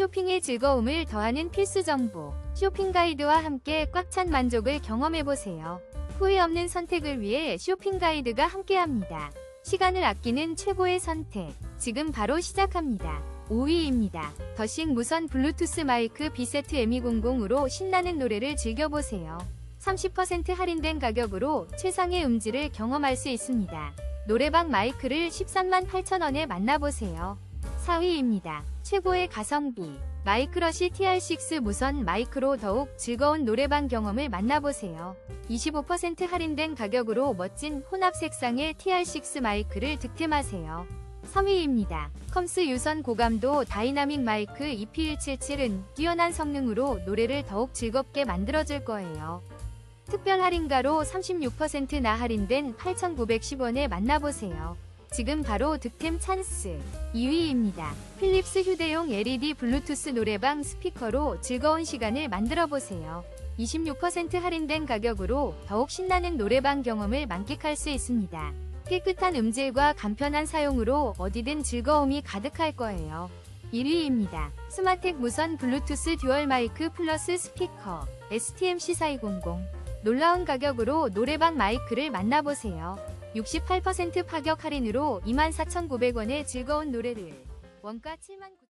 쇼핑의 즐거움을 더하는 필수 정보. 쇼핑 가이드와 함께 꽉 찬 만족을 경험해보세요. 후회 없는 선택을 위해 쇼핑 가이드가 함께합니다. 시간을 아끼는 최고의 선택. 지금 바로 시작합니다. 5위입니다. 더싱 무선 블루투스 마이크 B세트 M200으로 신나는 노래를 즐겨보세요. 30% 할인된 가격으로 최상의 음질을 경험할 수 있습니다. 노래방 마이크를 13만 8천원에 만나보세요. 4위입니다. 최고의 가성비. 마이크러시 TR6 무선 마이크로 더욱 즐거운 노래방 경험을 만나보세요. 25% 할인된 가격으로 멋진 혼합 색상의 TR6 마이크를 득템하세요. 3위입니다. 컴스 유선 고감도 다이나믹 마이크 EP177은 뛰어난 성능으로 노래를 더욱 즐겁게 만들어줄 거예요. 특별 할인가로 36%나 할인된 8,910원에 만나보세요. 지금 바로 득템 찬스. 2위입니다. 필립스 휴대용 LED 블루투스 노래방 스피커로 즐거운 시간을 만들어 보세요. 26% 할인된 가격으로 더욱 신나는 노래방 경험을 만끽할 수 있습니다. 깨끗한 음질과 간편한 사용으로 어디든 즐거움이 가득할 거예요. 1위입니다. 스마텍 무선 블루투스 듀얼 마이크 플러스 스피커 STM-C4200 놀라운 가격으로 노래방 마이크를 만나보세요. 68% 파격 할인으로 24,900원의 즐거운 노래를 원가 7 9